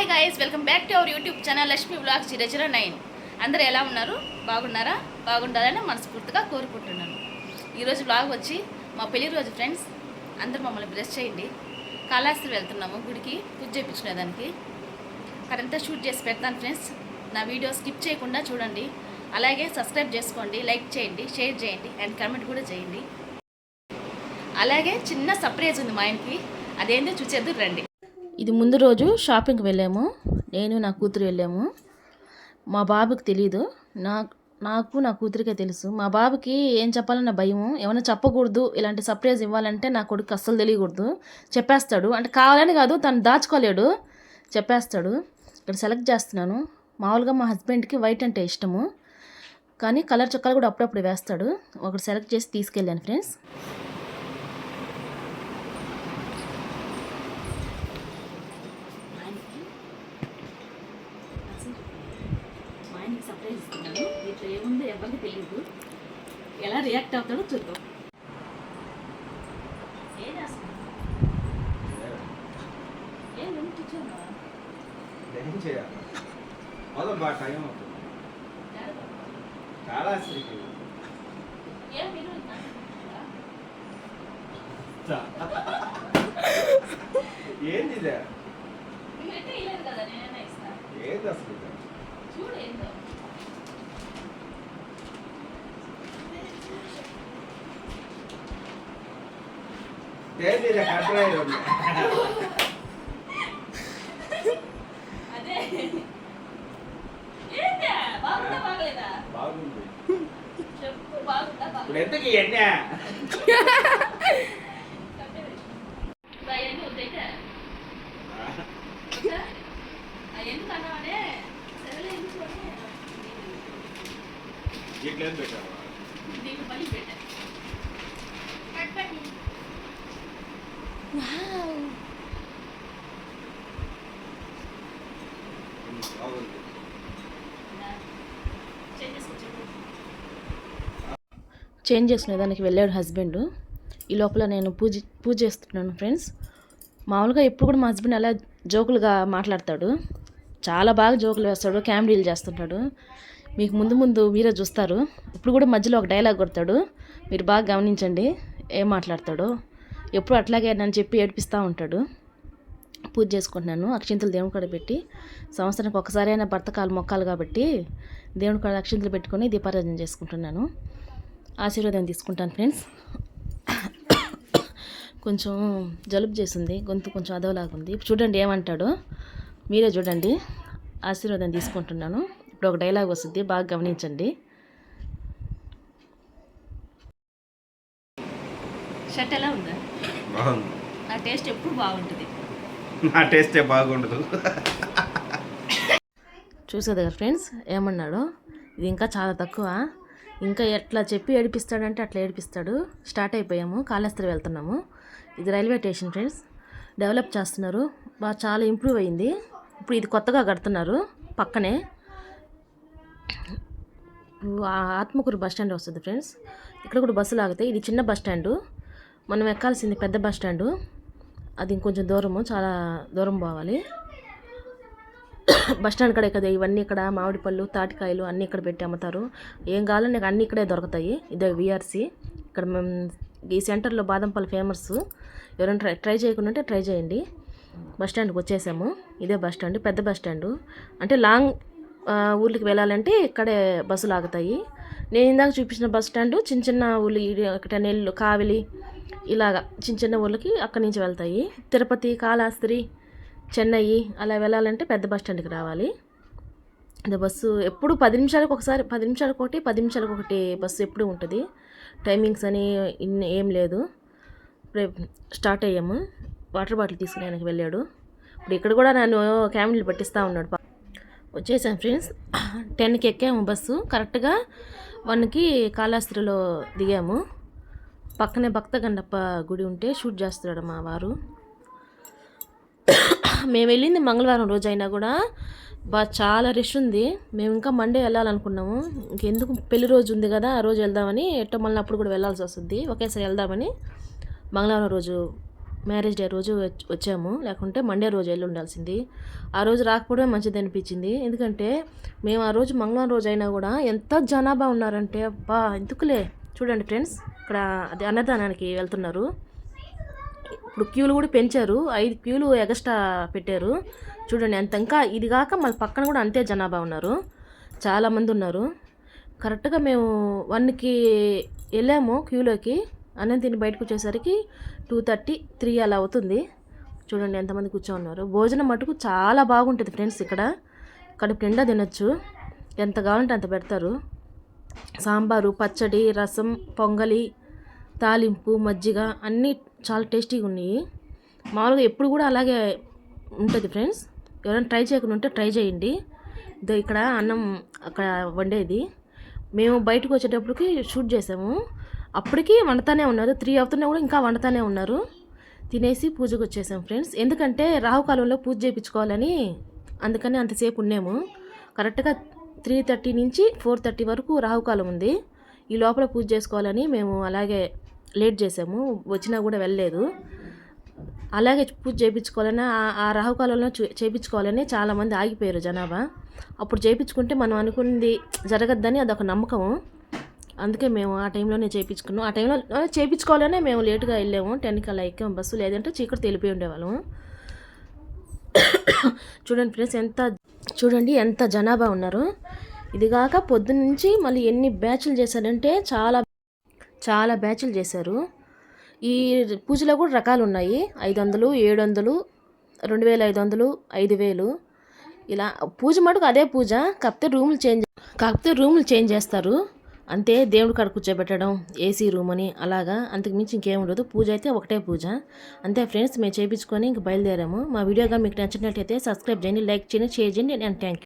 Hi guys welcome back to our YouTube channel Lakshmi blogs zero zero nine అందరూ ఎలా ఉన్నారు? బాగున్నారా? బాగుండాలని మనస్ఫూర్తిగా కోరుకుంటున్నాను. ఈరోజు బ్లాగ్ వచ్చి మా పెళ్ళి రోజు ఫ్రెండ్స్ అందరూ మమ్మల్ని బ్రెష్ చేయండి. కాళహస్తి వెళ్తున్నాము గుడికి పూజ చేయించుకునే దానికి అక్కడంతా షూట్ చేసి పెడతాను ఫ్రెండ్స్ నా వీడియో స్కిప్ చేయకుండా చూడండి. అలాగే సబ్స్క్రైబ్ చేసుకోండి లైక్ చేయండి షేర్ చేయండి అండ్ కమెంట్ కూడా చేయండి. అలాగే చిన్న సర్ప్రైజ్ ఉంది మా ఆయనకి. అదేంటో చూసేద్దు రండి. ఇది ముందు రోజు షాపింగ్కి వెళ్ళాము. నేను నా కూతురు వెళ్ళాము. మా బాబుకి తెలియదు నా నాకు నా కూతురికే తెలుసు. మా బాబుకి ఏం చెప్పాలన్న భయం ఏమైనా చెప్పకూడదు ఇలాంటి సర్ప్రైజ్ ఇవ్వాలంటే నా కొడుకు అస్సలు తెలియకూడదు. చెప్పేస్తాడు. అంటే కావాలని కాదు తను దాచుకోలేడు. చెప్పేస్తాడు. ఇక్కడ సెలెక్ట్ చేస్తున్నాను. మామూలుగా మా హస్బెండ్కి వైట్ అంటే ఇష్టము. కానీ కలర్ చొక్కాలు కూడా అప్పుడప్పుడు వేస్తాడు. ఒకటి సెలెక్ట్ చేసి తీసుకెళ్ళాను ఫ్రెండ్స్ మా ఆయనకి సర్ప్రైజ్ ఇస్తున్నాను దీంట్లో ఏముందో ఎవరికి తెలియదు ఎలా రియాక్ట్ అవుతాడో చూద్దాం. ఏం చేస్తున్నావు? ఏం వెళ్ళి కూర్చోనా? ఏం చేయాలి మొదలు బాగా టైం అవుతుంది చాలా అసలుకి ఏం మీరు ఇంకా? ఏంది ఇదే మీరు ఎక్కడ ఇయ్యలేదు కదా నేనైనా ఇస్తా ఏంది అసలు ఇది? చూడు ఏందో ఏంది ఇది కట్టలేదు అదే ఏంటే బాగుందా బాగలేదా బాగుంది చెప్పు బాగుందా ఇప్పుడు బాగలేదా ఎందుకు ఇవన్నీ అవన్నీ వద్దైతే ఎందుకు అన్నావనే సరేలే ఎందుకు అని ఇట్లా ఏం పెట్టావా దీన్ని మళ్ళీ పెట్టా వావ్ చేంజ్ చేసుకునే దానికి వెళ్ళాడు హస్బెండ్ ఈ లోపల నేను పూజ పూజ చేస్తున్నాను ఫ్రెండ్స్ మామూలుగా ఎప్పుడు కూడా మా హస్బెండ్ అలా జోకులుగా మాట్లాడతాడు. చాలా బాగా జోకులు వేస్తాడు క్యామెరీలు చేస్తుంటాడు. మీకు ముందు ముందు మీరే చూస్తారు. ఇప్పుడు కూడా మధ్యలో ఒక డైలాగ్ కొడతాడు. మీరు బాగా గమనించండి ఏం మాట్లాడతాడో. ఎప్పుడు అట్లాగే నన్ను చెప్పి ఏడిపిస్తూ ఉంటాడు. పూజ చేసుకుంటున్నాను. అక్షింతలు దేవుని కూడా పెట్టి సంవత్సరానికి ఒకసారి అయినా భర్త కాలు కాబట్టి దేవుని కాడ అక్షింతలు పెట్టుకొని దీపారాధన చేసుకుంటున్నాను. ఆశీర్వాదం తీసుకుంటాను ఫ్రెండ్స్. కొంచెం జలుబు చేసింది. గొంతు కొంచెం అదవలాగుంది ఉంది చూడండి ఏమంటాడో. మీరే చూడండి. ఆశీర్వాదం తీసుకుంటున్నాను. ఇప్పుడు ఒక డైలాగ్ వస్తుంది. బాగా గమనించండి. షర్ట్ ఎలా ఉందా? బాగుంది నా టేస్ట్ ఎప్పుడు బాగుంటుంది? నా టేస్టే బాగుండదు. చూసేది కదా ఫ్రెండ్స్ ఏమన్నాడు? ఇది ఇంకా చాలా తక్కువ. ఇంకా ఎట్లా చెప్పి ఏడిపిస్తాడంటే అట్లా ఏడిపిస్తాడు. స్టార్ట్ అయిపోయాము కాళేశ్వరం వెళ్తున్నాము. ఇది రైల్వే స్టేషన్ ఫ్రెండ్స్. డెవలప్ చేస్తున్నారు. బాగా చాలా ఇంప్రూవ్ అయింది. ఇప్పుడు ఇది కొత్తగా కడుతున్నారు పక్కనే. ఆత్మకూరు బస్ స్టాండ్ వస్తుంది ఫ్రెండ్స్. ఇక్కడ కూడా బస్సులు ఆగుతాయి ఇది చిన్న బస్ స్టాండు. మనం ఎక్కాల్సింది పెద్ద బస్ స్టాండు. అది ఇంకొంచెం దూరము చాలా దూరం పోవాలి. బస్ స్టాండ్ కడే కదా ఇవన్నీ ఇక్కడ మామిడి పళ్ళు తాటికాయలు అన్నీ ఇక్కడ పెట్టి అమ్ముతారు. ఏం కావాలో నీకు అన్నీ ఇక్కడే దొరుకుతాయి. ఇదే విఆర్సి ఇక్కడ మేము ఈ సెంటర్లో బాదం పళ్ళు ఫేమస్. ఎవరైనా ట్రై ట్రై చేయకుండా ఉంటే ట్రై చేయండి. బస్ స్టాండ్కి వచ్చేసాము. ఇదే బస్ స్టాండ్ పెద్ద బస్ స్టాండ్. అంటే లాంగ్ ఊర్లకి వెళ్ళాలంటే ఇక్కడే బస్సులు ఆగుతాయి. నేను ఇందాక చూపించిన బస్ స్టాండ్ చిన్న చిన్న ఊళ్ళు ఈ- ఇక్కడ నెల్లు కావిలి ఇలాగా చిన్న చిన్న ఊళ్ళకి అక్కడి నుంచి వెళ్తాయి. తిరుపతి కాళహస్తి చెన్నై అలా వెళ్ళాలంటే పెద్ద బస్ స్టాండ్కి రావాలి. అదే బస్సు ఎప్పుడు పది నిమిషాలకు ఒకసారి పది నిమిషాలకు ఒకటి పది నిమిషాలకు ఒకటి బస్సు ఎప్పుడు ఉంటుంది. టైమింగ్స్ అని ఏం లేదు. స్టార్ట్ అయ్యాము. వాటర్ బాటిల్ తీసుకుని ఆయనకి వెళ్ళాడు. ఇప్పుడు ఇక్కడ కూడా నన్ను క్యామిల్ పట్టిస్తూ ఉన్నాడు వచ్చేసాం ఫ్రెండ్స్. టెన్కి ఎక్కాము బస్సు. కరెక్ట్గా వన్కి కాళహస్తిలో దిగాము. పక్కనే భక్త గండప్ప గుడి ఉంటే షూట్ చేస్తున్నాడు మా వారు. మేము వెళ్ళింది మంగళవారం రోజు అయినా కూడా. బా చాలా రష్ ఉంది. మేము ఇంకా మండే వెళ్ళాలనుకున్నాము. ఇంకెందుకు? పెళ్ళి రోజు ఉంది కదా ఆ రోజు వెళ్దామని ఎట్టో మళ్ళీ అప్పుడు కూడా వెళ్ళాల్సి వస్తుంది. ఒకేసారి వెళ్దామని మంగళవారం రోజు మ్యారేజ్ డే రోజు వచ్చాము. లేకుంటే మండే రోజు వెళ్ళి ఉండాల్సింది. ఆ రోజు రాకపోవడమే మంచిది అనిపించింది. ఎందుకంటే మేము ఆ రోజు మంగళవారం రోజు అయినా కూడా ఎంత జనాభా ఉన్నారంటే అబ్బా ఎందుకులే? చూడండి ఫ్రెండ్స్. ఇక్కడ అది అన్నదానానికి వెళ్తున్నారు. ఇప్పుడు క్యూలు కూడా పెంచారు. ఐదు క్యూలు ఎగస్ట్రా పెట్టారు. చూడండి అంత ఇంకా ఇది కాక మన పక్కన కూడా అంతే జనాభా ఉన్నారు. చాలామంది ఉన్నారు. కరెక్ట్గా మేము వన్కి వెళ్ళాము క్యూలోకి. అన్నం తిని బయటకు వచ్చేసరికి టూ థర్టీ త్రీ అలా అవుతుంది. చూడండి ఎంతమంది కూర్చో ఉన్నారు. భోజనం మటుకు చాలా బాగుంటుంది ఫ్రెండ్స్ ఇక్కడ. కడుపు నిండా తినొచ్చు. ఎంత కావాలంటే అంత పెడతారు. సాంబారు పచ్చడి రసం పొంగలి తాలింపు మజ్జిగ అన్నీ చాలా టేస్టీగా ఉన్నాయి. మామూలుగా ఎప్పుడు కూడా అలాగే ఉంటుంది ఫ్రెండ్స్. ఎవరైనా ట్రై చేయకుండా ఉంటే ట్రై చేయండి. ఇదో ఇక్కడ అన్నం అక్కడ వండేది. మేము బయటకు వచ్చేటప్పటికి షూట్ చేసాము. అప్పటికి వండుతానే ఉన్నారు. త్రీ అవుతున్నా కూడా ఇంకా వండుతానే ఉన్నారు. తినేసి పూజకు వచ్చేసాం ఫ్రెండ్స్. ఎందుకంటే రాహుకాలంలో పూజ చేయించుకోవాలని అందుకని అంతసేపు ఉన్నాము. కరెక్ట్గా త్రీ థర్టీ నుంచి ఫోర్ థర్టీ వరకు రాహుకాలం ఉంది. ఈ లోపల పూజ చేసుకోవాలని మేము అలాగే లేట్ చేసాము వచ్చినా కూడా వెళ్ళలేదు. అలాగే పూజ చేయించుకోవాలని ఆ- రాహుకాలంలో చూ- చేయించుకోవాలని చాలామంది ఆగిపోయారు జనాభా. అప్పుడు చేయించుకుంటే మనం అనుకున్నది జరగద్దని అదొక నమ్మకము. అందుకే మేము ఆ టైంలోనే చేయించుకున్నాం. ఆ టైంలో చేయించుకోవాలనే మేము లేటుగా వెళ్ళాము. టెన్కి అలా ఎక్కాము బస్సు లేదంటే చీకటి తెలిపి ఉండేవాళ్ళము. చూడండి ఫ్రెండ్స్ ఎంత చూడండి ఎంత జనాభా ఉన్నారు. ఇది కాక మళ్ళీ ఎన్ని బ్యాచ్లు చేశారంటే చాలా చాలా బ్యాచ్లు చేశారు. ఈ పూజలో కూడా రకాలు ఉన్నాయి ఐదు వందలు ఏడు వందలు రెండు వేల ఐదు వందలు ఐదు వేలు ఇలా పూజ మటుకు అదే పూజ కాకపోతే రూములు చేంజ్ కాకపోతే రూములు చేంజ్ చేస్తారు. అంతే దేవుడు కాడ కూర్చోబెట్టడం ఏసీ రూమ్ అని అలాగా అంతకు మించి ఇంకేం ఉండదు. పూజ అయితే ఒకటే పూజ. అంతే ఫ్రెండ్స్ మేము చేయించుకొని ఇంక బయలుదేరాము. మా వీడియోగా మీకు నచ్చినట్లయితే సబ్స్క్రైబ్ చేయండి లైక్ చేయండి షేర్ చేయండి అండ్ థ్యాంక్ యూ